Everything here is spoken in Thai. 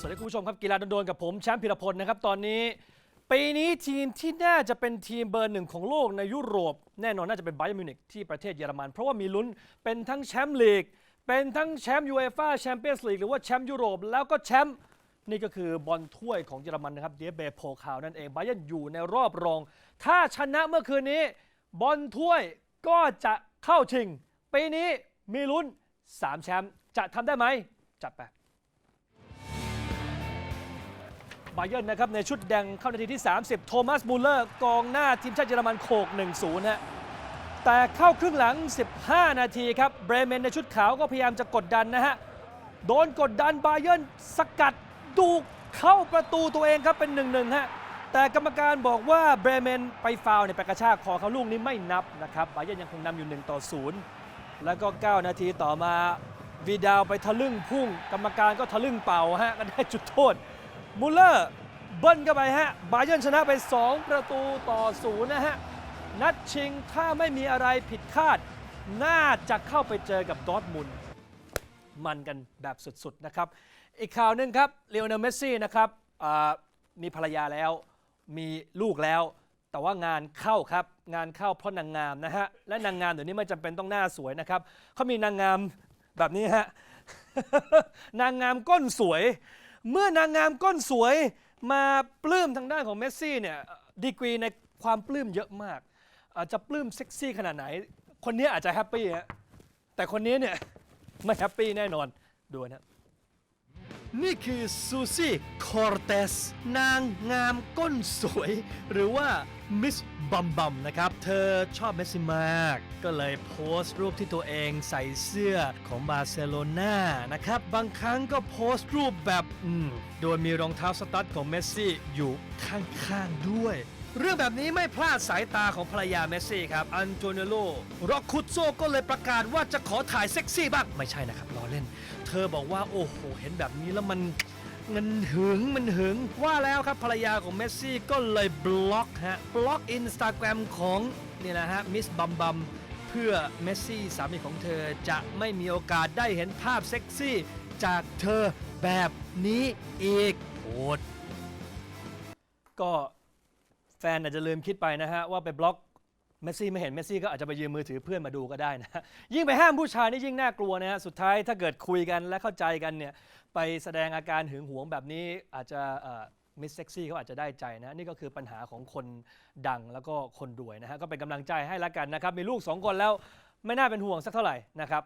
สวัสดีคุณผู้ชมครับกีฬาโดนๆกับผมแชมป์พิรพลนะครับตอนนี้ ปีนี้ทีมที่น่าจะเป็นทีมเบอร์หนึ่งของโลกในยุโรป แน่นอนน่าจะเป็นไบ r n มิวนิกที่ประเทศเยอรมัน เพราะว่ามีลุ้นเป็นทั้งแชมป์ลีก เป็นทั้งแชมป์ยูเอฟ่าแชมเปี้ยนส์ลีกหรือว่าแชมป์ยุโรป แล้วก็แชมป์นี่ก็คือบอลถ้วยของเยอรมันนะครับเดียเบโพคาวนั่นเองไบ r n อยู่ในรอบรอง ถ้าชนะเมื่อคืนนี้ บอลถ้วยก็จะเข้าชิงปีนี้มีลุ้นสามแชมป์จะทำได้ไหมจัดไป บาเยิร์นนะครับในชุดแดงเข้านาทีที่ 30 โทมัสมูลเลอร์กองหน้าทีมชาติเยอรมันโขก 1-0 ฮะแต่เข้าครึ่งหลัง 15 นาทีครับเบรเมนในชุดขาวก็พยายามจะกดดันนะฮะ โดนกดดันบาเยิร์นสกัดดูกเข้าประตูตัวเองครับเป็น1-1ฮะแต่กรรมการบอกว่าเบรเมนไปฟาวล์เนี่ยไปกระชากคอเขาลูกนี้ไม่นับนะครับบาเยิร์นยังคงนำอยู่1ต่อ0แล้วก็ 9 นาทีต่อมาวีดาวไปทะลึ่งพุ่ง กรรมการก็ทะลึ่งเป่าฮะก็ได้จุดโทษ มูลเลอร์เบิ้ลเข้าไปฮะ บาเยิร์นชนะไป 2 ประตูต่อศูนย์นะฮะ นัดชิงถ้าไม่มีอะไรผิดคาด น่าจะเข้าไปเจอกับดอร์ทมุนมันกันแบบสุดๆนะครับ อีกข่าวหนึ่งครับเลโอเนลเมสซี่นะครับมีภรรยาแล้ว มีลูกแล้ว แต่ว่างานเข้าครับ งานเข้าเพราะนางงามนะฮะ และนางงามเดี๋ยวนี้ไม่จำเป็นต้องหน้าสวยนะครับเขามีนางงามแบบนี้ฮะ นางงามก้นสวย เมื่อนางงามก้นสวยมาปลื้มทางด้านของเมสซี่เนี่ยดีกรีในความปลื้มเยอะมาก อาจจะปลื้มเซ็กซี่ขนาดไหน คนนี้อาจจะแฮปปี้ฮะแต่คนนี้เนี่ยไม่แฮปปี้แน่นอนดูนะ นี่คือซูซี่คอร์เตสนางงามก้นสวย หรือว่ามิสบัมบัมนะครับ เธอชอบเมสซี่มาก ก็เลยโพสต์รูปที่ตัวเองใส่เสื้อของบาร์เซโลนานะครับ บางครั้งก็โพสต์รูปแบบ อืม โดยมีรองเท้าสตั๊ดของเมสซี่อยู่ข้างๆด้วย เรื่องแบบนี้ไม่พลาดสายตาของภรรยาเมสซี่ครับ อันโตเนโลร็อกคุตโซก็เลยประกาศว่าจะขอถ่ายเซ็กซี่บ้าง ไม่ใช่นะครับล้อเล่น เธอบอกว่าโอ้โห เห็นแบบนี้แล้วมันมันหึงมันหึงว่าแล้วครับภรรยาของเมสซี่ก็เลยบล็อกฮะบล็อกอินสตาแกรมของนี่นะฮะมิสบัมบัมเพื่อเมสซี่สามีของเธอจะไม่มีโอกาสได้เห็นภาพเซ็กซี่ จากเธอแบบนี้อีกโอดก็ แฟนอาจจะลืมคิดไปนะฮะว่าไปบล็อกเมสซี่ไม่เห็นเมสซี่ก็อาจจะไปยืมมือถือเพื่อนมาดูก็ได้นะฮะยิ่งไปห้ามผู้ชายนี่ยิ่งน่ากลัวนะฮะสุดท้ายถ้าเกิดคุยกันและเข้าใจกันเนี่ยไปแสดงอาการหึงหวงแบบนี้อาจจะมิสเซ็กซี่เขาอาจจะได้ใจนะนี่ก็คือปัญหาของคนดังแล้วก็คนรวยนะฮะก็เป็นกำลังใจให้ละกันนะครับมีลูกสองคนแล้วไม่น่าเป็นห่วงสักเท่าไหร่นะครับ